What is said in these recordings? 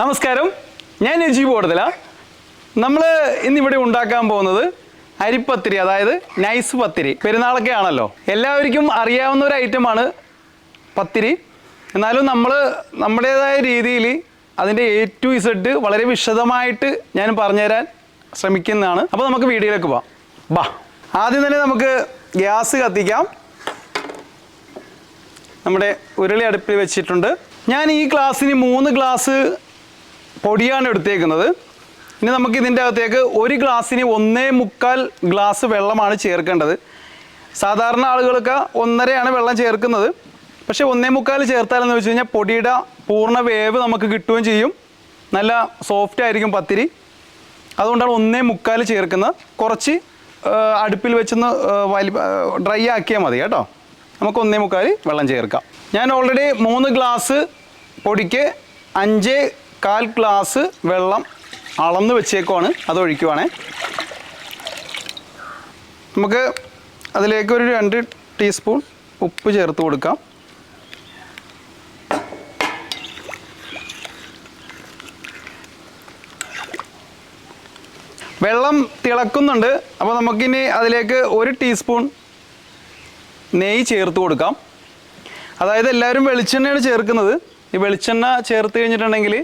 നമസ്കാരം. ഞാൻ നജീബ് ഓടതില. നമ്മൾ ഇന്നിവിടെ ഉണ്ടാക്കാൻ പോകുന്നത് അരിപ്പത്തിരി അതായത് നൈസ് പത്തിരി. പെരുന്നാളൊക്കെ ആണല്ലോ. എല്ലാവർക്കും അറിയാവുന്ന ഒരു ഐറ്റമാണ് പത്തിരി. എന്നാലും നമ്മൾ നമ്മുടേതായ രീതിയിൽ അതിന്റെ എ ടു ഇസഡ് വളരെ വിശദമായിട്ട് ഞാൻ പറഞ്ഞുതരാൻ ശ്രമിക്കുന്നതാണ്. അപ്പോൾ നമുക്ക് വീഡിയോയിലേക്ക് പോവാം. ബാ. ആദ്യം തന്നെ നമുക്ക് ഗ്യാസ് കത്തിക്കാം. നമ്മുടെ ഉരുളി അടുപ്പിൽ വെച്ചിട്ടുണ്ട്. ഞാൻ ഈ ഗ്ലാസ്സിന് മൂന്ന് ഗ്ലാസ് പൊടിയാണ് എടുത്തേക്കുന്നത്. ഇനി നമുക്ക് ഇതിന്റെ അകത്തേക്ക് ഒരു ഗ്ലാസ്സിന് ഒന്നേ മുക്കാൽ ഗ്ലാസ് വെള്ളമാണ് ചേർക്കേണ്ടത്. സാധാരണ ആളുകൾക്ക് ഒന്നരയാണ് വെള്ളം ചേർക്കുന്നത്. പക്ഷേ ഒന്നേ മുക്കാൽ ചേർത്താലെന്ന് വെച്ച് കഴിഞ്ഞാൽ പൊടിയുടെ പൂർണ വേവ് നമുക്ക് കിട്ടുകയും ചെയ്യും. നല്ല സോഫ്റ്റ് ആയിരിക്കും പത്തിരി. അതുകൊണ്ടാണ് ഒന്നേ മുക്കാൽ ചേർക്കുന്നത്. കുറച്ച് അടുപ്പിൽ വെച്ചൊന്ന് വലി ഡ്രൈ ആക്കിയാൽ മതി കേട്ടോ. നമുക്ക് ഒന്നേ മുക്കാൽ വെള്ളം ചേർക്കാം. ഞാൻ ഓൾറെഡി മൂന്ന് ഗ്ലാസ് പൊടിക്ക് അഞ്ച് കാൽ ഗ്ലാസ് വെള്ളം അളന്ന് വെച്ചേക്കുവാണ്. അത് ഒഴിക്കുവാണേ. നമുക്ക് അതിലേക്ക് ഒരു രണ്ട് ടീസ്പൂൺ ഉപ്പ് ചേർത്ത് കൊടുക്കാം. വെള്ളം തിളക്കുന്നുണ്ട്. അപ്പോൾ നമുക്കിനി അതിലേക്ക് ഒരു ടീസ്പൂൺ നെയ്യ് ചേർത്ത് കൊടുക്കാം. അതായത് എല്ലാവരും വെളിച്ചെണ്ണയാണ് ചേർക്കുന്നത്. ഈ വെളിച്ചെണ്ണ ചേർത്ത് കഴിഞ്ഞിട്ടുണ്ടെങ്കിൽ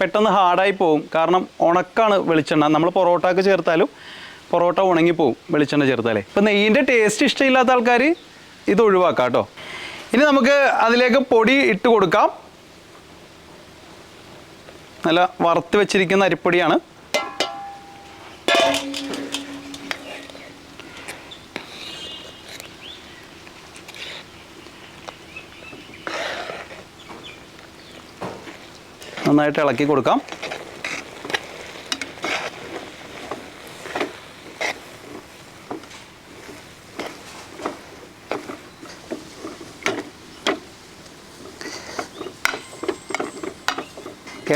പെട്ടെന്ന് ഹാർഡായി പോകും കാരണം ഉണക്കാണ് വെളിച്ചെണ്ണ. നമ്മൾ പൊറോട്ടയൊക്കെ ചേർത്താലും പൊറോട്ട ഉണങ്ങിപ്പോവും വെളിച്ചെണ്ണ ചേർത്താലേ. ഇപ്പം നെയ്യിന്റെ ടേസ്റ്റ് ഇഷ്ടമില്ലാത്ത ആൾക്കാർ ഇത് ഒഴിവാക്കാം കേട്ടോ. ഇനി നമുക്ക് അതിലേക്ക് പൊടി ഇട്ട് കൊടുക്കാം. നല്ല വറുത്ത് വെച്ചിരിക്കുന്ന അരിപ്പൊടിയാണ്. നന്നായിട്ട് ഇളക്കി കൊടുക്കാം.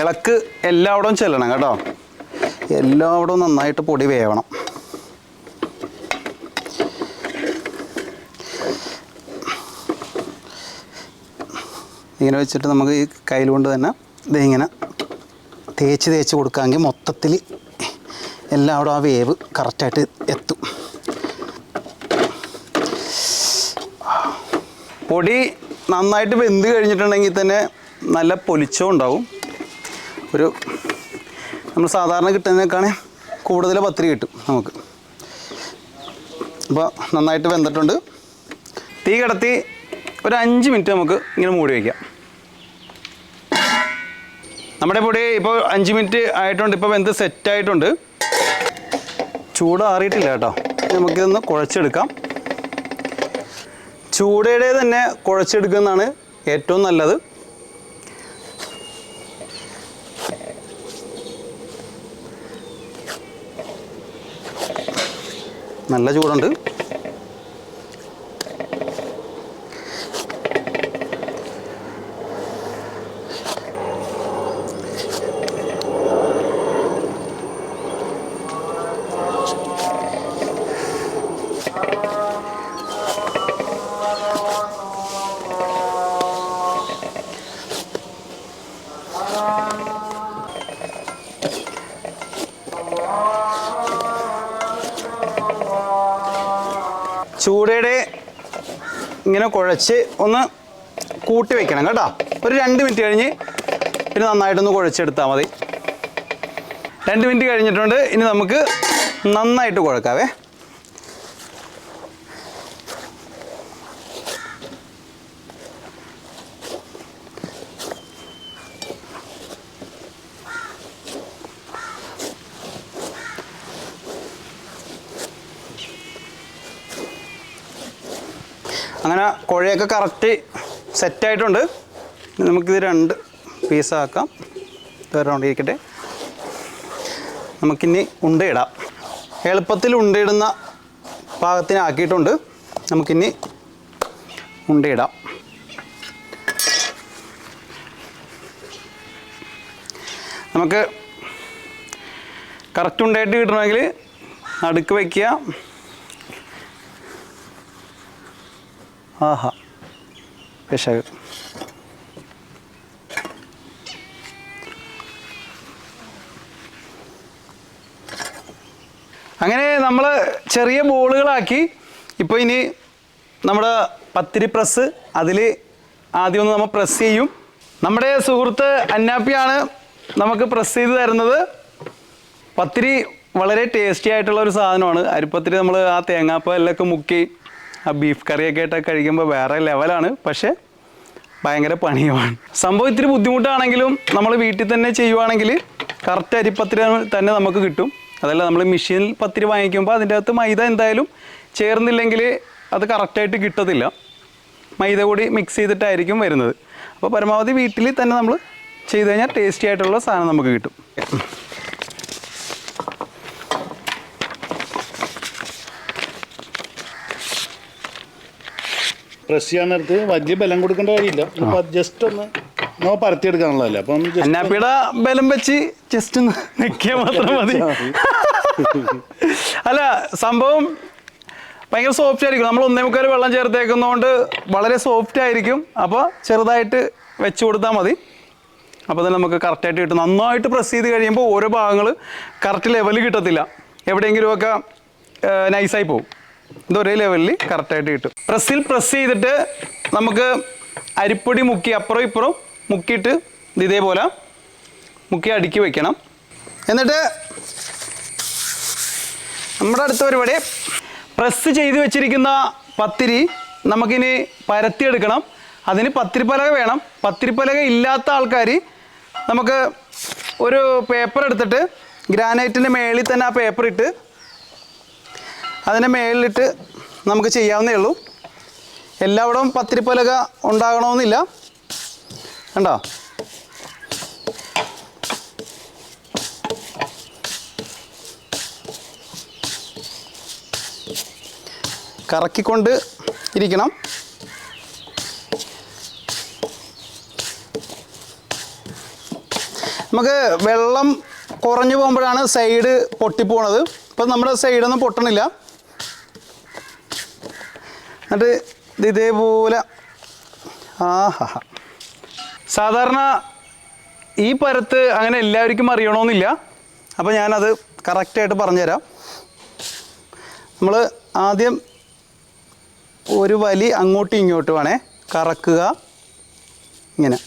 ഇളക്ക് എല്ലാവിടവും ചെല്ലണം കേട്ടോ. എല്ലാവിടവും നന്നായിട്ട് പൊടി വേവണം. ഇങ്ങനെ വെച്ചിട്ട് നമുക്ക് ഈ കയ്യിൽ കൊണ്ട് തന്നെ ഇത് ഇങ്ങനെ തേച്ച് തേച്ച് കൊടുക്കാമെങ്കിൽ മൊത്തത്തിൽ എല്ലായിടും ആ വേവ് കറക്റ്റായിട്ട് എത്തും. പൊടി നന്നായിട്ട് വെന്ത് കഴിഞ്ഞിട്ടുണ്ടെങ്കിൽ തന്നെ നല്ല പൊലിച്ചോ ഉണ്ടാവും. ഒരു നമ്മൾ സാധാരണ കിട്ടുന്നതിനേക്കാണ് കൂടുതൽ പത്തിരി കിട്ടും നമുക്ക്. അപ്പോൾ നന്നായിട്ട് വെന്തിട്ടുണ്ട്. തീ കിടത്തി ഒരു അഞ്ച് മിനിറ്റ് നമുക്ക് ഇങ്ങനെ മൂടി വയ്ക്കാം. നമ്മുടെ പൊടി ഇപ്പോൾ അഞ്ച് മിനിറ്റ് ആയിട്ടുണ്ട്. ഇപ്പോൾ വെന്ത് സെറ്റ് ആയിട്ടുണ്ട്. ചൂട് ആറിയിട്ടില്ല കേട്ടോ. നമുക്കിതൊന്ന് കുഴച്ചെടുക്കാം. ചൂടയുടെ തന്നെ കുഴച്ചെടുക്കുന്നതാണ് ഏറ്റവും നല്ലത്. നല്ല ചൂടുണ്ട്. ചൂടയുടെ ഇങ്ങനെ കുഴച്ച് ഒന്ന് കൂട്ടി വെക്കണം കേട്ടോ. ഒരു രണ്ട് മിനിറ്റ് കഴിഞ്ഞ് പിന്നെ നന്നായിട്ടൊന്ന് കുഴച്ചെടുത്താൽ മതി. രണ്ട് മിനിറ്റ് കഴിഞ്ഞിട്ടുണ്ട്. ഇനി നമുക്ക് നന്നായിട്ട് കുഴക്കാവേ. അങ്ങനെ കുഴയൊക്കെ കറക്റ്റ് സെറ്റായിട്ടുണ്ട്. നമുക്കിത് രണ്ട് പീസാക്കാം ഇരിക്കട്ടെ നമുക്കിനി ഉണ്ടയിടാം. എളുപ്പത്തിൽ ഉണ്ടയിടുന്ന പാകത്തിനാക്കിയിട്ടുണ്ട് നമുക്കിനി ഉണ്ടയിടാം. നമുക്ക് കറക്റ്റ് ഉണ്ടായിട്ട് കിട്ടണമെങ്കിൽ നടുക്ക് വയ്ക്കുക ആഹാ. പിശക് അങ്ങനെ നമ്മൾ ചെറിയ ബോളുകളാക്കി. ഇപ്പോൾ ഇനി നമ്മുടെ പത്തിരി പ്രസ് അതിൽ ആദ്യം ഒന്ന് നമ്മൾ പ്രസ് ചെയ്യും. നമ്മുടെ സുഹൃത്ത് അന്നാപ്പിയാണ് നമുക്ക് പ്രസ് ചെയ്ത് തരുന്നത്. പത്തിരി വളരെ ടേസ്റ്റി ആയിട്ടുള്ള ഒരു സാധനമാണ്. അരിപ്പത്തിരി നമ്മൾ ആ തേങ്ങാപ്പല്ലൊക്കെ മുക്കി ആ ബീഫ് കറിയൊക്കെ ആയിട്ടൊക്കെ കഴിക്കുമ്പോൾ വേറെ ലെവലാണ് പക്ഷേ ഭയങ്കര പണിയുമാണ്. സംഭവം ഇത്തിരി ബുദ്ധിമുട്ടാണെങ്കിലും നമ്മൾ വീട്ടിൽ തന്നെ ചെയ്യുവാണെങ്കിൽ കറക്റ്റ് അരിപ്പത്തിരി തന്നെ നമുക്ക് കിട്ടും. അതല്ല നമ്മൾ മെഷീനിൽ പത്തിരി വാങ്ങിക്കുമ്പോൾ അതിന്റെ അകത്ത് മൈദ എന്തായാലും ചേർന്നില്ലെങ്കിൽ അത് കറക്റ്റായിട്ട് കിട്ടത്തില്ല. മൈദ കൂടി മിക്സ് ചെയ്തിട്ടായിരിക്കും വരുന്നത്. അപ്പോൾ പരമാവധി വീട്ടിൽ തന്നെ നമ്മൾ ചെയ്ത് കഴിഞ്ഞാൽ ടേസ്റ്റി ആയിട്ടുള്ള സാധനം നമുക്ക് കിട്ടും. പ്രസ് ചെയ്യാൻ നേരത്ത് വലിയ ബലം കൊടുക്കേണ്ട കാര്യമില്ല. ജസ്റ്റ് ഒന്ന് നമ്മൾ പരത്തിയെടുക്കാനുള്ളതല്ലേ അപ്പം അന്നാപ്പിയുടെ ബലം വെച്ച് ജസ്റ്റ് ഒന്ന് നിൽക്കിയാൽ മാത്രം മതി. അല്ല സംഭവം ഭയങ്കര സോഫ്റ്റ് ആയിരിക്കും. നമ്മൾ ഒന്നേ മുക്കാൽ വെള്ളം ചേർത്തേക്കുന്നതുകൊണ്ട് വളരെ സോഫ്റ്റ് ആയിരിക്കും. അപ്പോൾ ചെറുതായിട്ട് വെച്ച് കൊടുത്താൽ മതി. അപ്പോൾ തന്നെ നമുക്ക് കറക്റ്റായിട്ട് കിട്ടും. നന്നായിട്ട് പ്രസ് ചെയ്ത് കഴിയുമ്പോൾ ഓരോ ഭാഗങ്ങൾ കറക്റ്റ് ലെവലിൽ കിട്ടത്തില്ല. എവിടെയെങ്കിലുമൊക്കെ നൈസായി പോകും ഇത് ഒരേ ലെവലിൽ കറക്റ്റായിട്ട് കിട്ടും. പ്രസ്സിൽ പ്രസ് ചെയ്തിട്ട് നമുക്ക് അരിപ്പൊടി മുക്കി അപ്പുറം ഇപ്പുറം മുക്കിയിട്ട് ഇത് ഇതേപോലെ മുക്കി അടുക്കി വെക്കണം. എന്നിട്ട് നമ്മുടെ അടുത്ത പരിപാടി പ്രസ് ചെയ്ത് വെച്ചിരിക്കുന്ന പത്തിരി നമുക്കിനി പരത്തിയെടുക്കണം. അതിന് പത്തിരിപ്പലക വേണം. പത്തിരിപ്പലക ഇല്ലാത്ത ആൾക്കാർ നമുക്ക് ഒരു പേപ്പർ എടുത്തിട്ട് ഗ്രാനൈറ്റിന്റെ മേളിൽ തന്നെ ആ പേപ്പർ ഇട്ട് അതിന്റെ മേളിലിട്ട് നമുക്ക് ചെയ്യാവുന്നേ ഉള്ളൂ. എല്ലായിടവും പത്തിരിപ്പലക ഉണ്ടാകണമെന്നില്ല. കണ്ടോ? കറക്കിക്കൊണ്ട് ഇരിക്കണം. നമുക്ക് വെള്ളം കുറഞ്ഞു പോകുമ്പോഴാണ് സൈഡ് പൊട്ടിപ്പോണത്. ഇപ്പം നമ്മുടെ സൈഡൊന്നും പൊട്ടണില്ല. എന്നിട്ട് ഇത് ഇതേപോലെ ആഹാ. സാധാരണ ഈ പരത്ത് അങ്ങനെ എല്ലാവർക്കും അറിയണമെന്നില്ല അപ്പോൾ ഞാനത് കറക്റ്റായിട്ട് പറഞ്ഞുതരാം. നമ്മൾ ആദ്യം ഒരു വലി അങ്ങോട്ടും ഇങ്ങോട്ടും വേണേ കറക്കുക. ഇങ്ങനെ.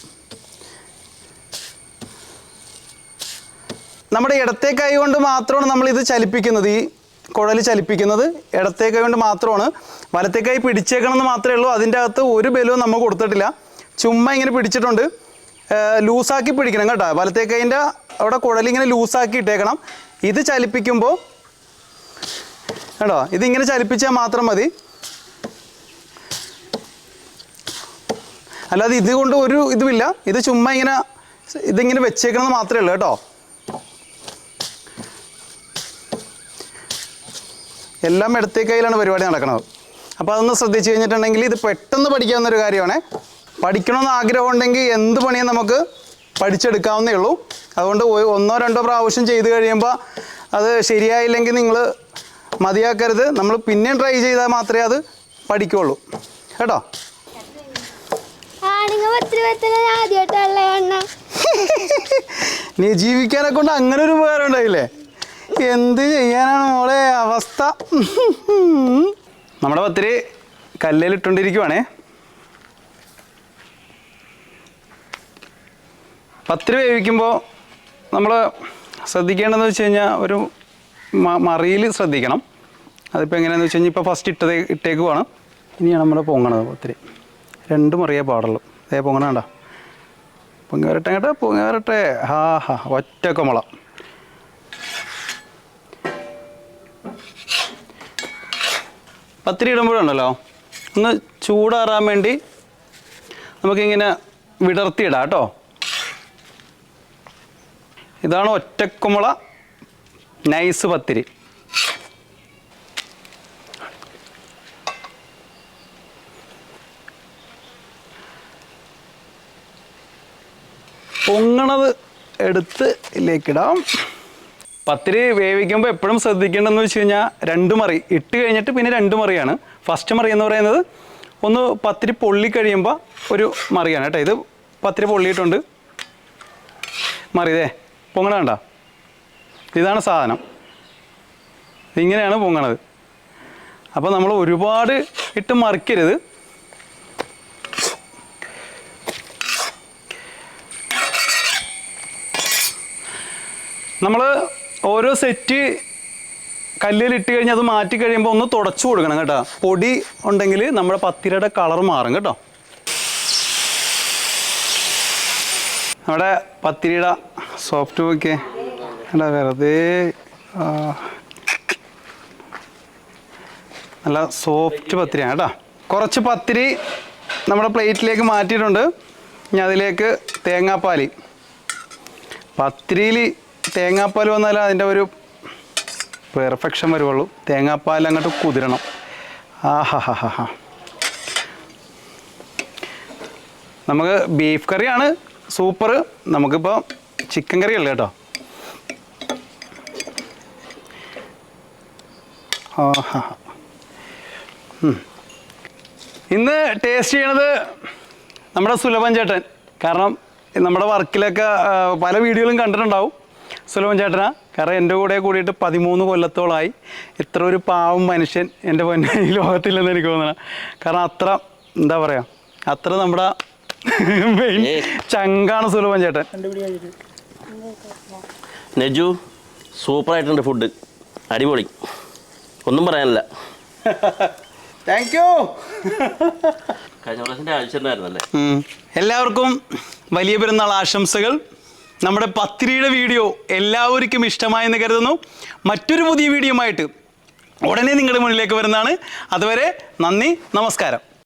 നമ്മുടെ ഇടത്തെ കൈ കൊണ്ട് മാത്രമാണ് നമ്മളിത് ചലിപ്പിക്കുന്നത്. ഈ കുഴൽ ചലിപ്പിക്കുന്നത് ഇടത്തെ കൈ കൊണ്ട് മാത്രമാണ്. വലത്തെ കൈ പിടിച്ചേക്കണമെന്ന് മാത്രമേ ഉള്ളൂ. അതിന്റെ അകത്ത് ഒരു ബലവും നമ്മൾ കൊടുത്തിട്ടില്ല. ചുമ്മാ ഇങ്ങനെ പിടിച്ചിട്ടുണ്ട്. ലൂസാക്കി പിടിക്കണം കേട്ടോ. വലത്തെ കൈന്റെ അവിടെ കുഴലിങ്ങനെ ലൂസാക്കി ഇട്ടേക്കണം. ഇത് ചലിപ്പിക്കുമ്പോൾ കേട്ടോ ഇതിങ്ങനെ ചലിപ്പിച്ചാൽ മാത്രം മതി. അല്ലാതെ ഇതുകൊണ്ട് ഒരു ഇതുമില്ല. ഇത് ചുമ്മാ ഇങ്ങനെ ഇതിങ്ങനെ വെച്ചേക്കണമെന്ന് മാത്രമേ ഉള്ളൂ കേട്ടോ. എല്ലാം ഇടത്തേ കയ്യിലാണ് പരിപാടി നടക്കുന്നത് അപ്പോൾ അതൊന്ന് ശ്രദ്ധിച്ചു കഴിഞ്ഞിട്ടുണ്ടെങ്കിൽ ഇത് പെട്ടെന്ന് പഠിക്കാവുന്ന ഒരു കാര്യമാണ്. പഠിക്കണമെന്ന് ആഗ്രഹം ഉണ്ടെങ്കിൽ എന്ത് പണിയും നമുക്ക് പഠിച്ചെടുക്കാവുന്നേ ഉള്ളൂ. അതുകൊണ്ട് ഒന്നോ രണ്ടോ പ്രാവശ്യം ചെയ്ത് കഴിയുമ്പോൾ അത് ശരിയായില്ലെങ്കിൽ നിങ്ങൾ മതിയാക്കരുത്. നമ്മൾ പിന്നെയും ട്രൈ ചെയ്താൽ മാത്രമേ അത് പഠിക്കുള്ളൂ. കേട്ടോ? നീ ജീവിക്കാനെ കൊണ്ട് അങ്ങനെ ഒരു ഉപകാരം ഉണ്ടായില്ലേ? എന്ത് ചെയ്യാനാണ് മോളെ? അവസ്ഥ. നമ്മുടെ പത്തിരി കല്ലിലിട്ടുകൊണ്ടിരിക്കുവാണേ. പത്തിരി വേവിക്കുമ്പോൾ നമ്മൾ ശ്രദ്ധിക്കേണ്ടതെന്ന് വെച്ച് കഴിഞ്ഞാൽ ഒരു മറിയിൽ ശ്രദ്ധിക്കണം. അതിപ്പോൾ എങ്ങനെയാണെന്ന് വെച്ച് കഴിഞ്ഞാൽ ഇപ്പോൾ ഫസ്റ്റ് ഇട്ടത് ഇട്ടേക്കുവാണ്. ഇനിയാണ് നമ്മൾ പൊങ്ങണത് പത്തിരി. രണ്ട് മറിയേ പാടുള്ളൂ. അതേ പൊങ്ങണ കണ്ടോ. പൊങ്ങി വരട്ടെ കേട്ടോ പൊങ്ങി വരട്ടെ. ഹാ ഹാ ഒറ്റ പത്തിരി ഇടുമ്പോഴുണ്ടല്ലോ ഒന്ന് ചൂടാറാൻ വേണ്ടി നമുക്കിങ്ങനെ വിടർത്തിയിടാം കേട്ടോ. ഇതാണ് ഒറ്റക്കുമുള നൈസ് പത്തിരി. പൊങ്ങണത് എടുത്ത് ഇതിലേക്കിടാം. പത്തിരി വേവിക്കുമ്പോൾ എപ്പോഴും ശ്രദ്ധിക്കേണ്ടതെന്ന് വെച്ച് കഴിഞ്ഞാൽ രണ്ട് മറി ഇട്ട് കഴിഞ്ഞിട്ട് പിന്നെ രണ്ട് മറിയാണ്. ഫസ്റ്റ് മറി എന്ന് പറയുന്നത് ഒന്ന് പത്തിരി പൊള്ളി കഴിയുമ്പോൾ ഒരു മറിയാണ് കേട്ടോ. ഇത് പത്തിരി പൊള്ളിയിട്ടുണ്ട്. മറി ഇതേ പൊങ്ങണ കണ്ട? ഇതാണ് സാധനം. ഇങ്ങനെയാണ് പൊങ്ങണത്. അപ്പോൾ നമ്മൾ ഒരുപാട് ഇട്ട് മറിക്കരുത്. നമ്മൾ ഓരോ സെറ്റ് കല്ലിൽ ഇട്ട് കഴിഞ്ഞാൽ അത് മാറ്റി കഴിയുമ്പോൾ ഒന്ന് തുടച്ചു കൊടുക്കണം കേട്ടോ. പൊടി ഉണ്ടെങ്കിൽ നമ്മുടെ പത്തിരയുടെ കളർ മാറും കേട്ടോ. നമ്മുടെ പത്തിരിയുടെ സോഫ്റ്റ് ഒക്കെ അല്ല വെറുതെ നല്ല സോഫ്റ്റ് പത്തിരിയാണ് കേട്ടോ. കുറച്ച് പത്തിരി നമ്മുടെ പ്ലേറ്റിലേക്ക് മാറ്റിയിട്ടുണ്ട്. ഇനി അതിലേക്ക് തേങ്ങാപ്പാൽ. പത്തിരിയിൽ തേങ്ങാപ്പാൽ വന്നാൽ അതിന്റെ ഒരു പെർഫെക്ഷൻ വരുവുള്ളൂ. തേങ്ങാപ്പാൽ അങ്ങോട്ട് കുതിരണം. ആഹാ ഹാ ഹാ ഹാ നമുക്ക് ബീഫ് കറിയാണ് സൂപ്പർ നമുക്കിപ്പോൾ ചിക്കൻ കറി അല്ലേ കേട്ടോ. ഇന്ന് ടേസ്റ്റ് ചെയ്യണത് നമ്മുടെ സുലഭൻ ചേട്ടൻ. കാരണം നമ്മുടെ വർക്കിലൊക്കെ പല വീഡിയോകളും കണ്ടിട്ടുണ്ടാവും. സുലഭൻ ചേട്ടനാ. കാരണം എന്റെ കൂടെ കൂടിയിട്ട് പതിമൂന്ന് കൊല്ലത്തോളമായി ഇത്ര ഒരു പാവം മനുഷ്യൻ എന്റെ പൊന്നെ ഈ ലോകത്തില്ലെന്ന് എനിക്ക് തോന്നണം. കാരണം അത്ര എന്താ പറയുക അത്ര നമ്മുടെ മെയിൻ ചങ്കാണ് സുലഭൻ ചേട്ടൻ. നെജു സൂപ്പറായിട്ടുണ്ട് ഫുഡ് അടിപൊളി. ഒന്നും പറയാനില്ല. താങ്ക് യു കഴിഞ്ഞ പ്രാവശ്യം ആവശ്യമുണ്ടായിരുന്നല്ലേ എല്ലാവർക്കും വലിയ പെരുന്നാൾ ആശംസകൾ. നമ്മുടെ പത്രിയുടെ വീഡിയോ എല്ലാവർക്കും ഇഷ്ടമായെന്ന് കരുതുന്നു. മറ്റൊരു പുതിയ വീഡിയോ ആയിട്ട് ഉടനെ നിങ്ങളുടെ മുന്നിലേക്ക് വരുന്നതാണ്. അതുവരെ നന്ദി നമസ്കാരം.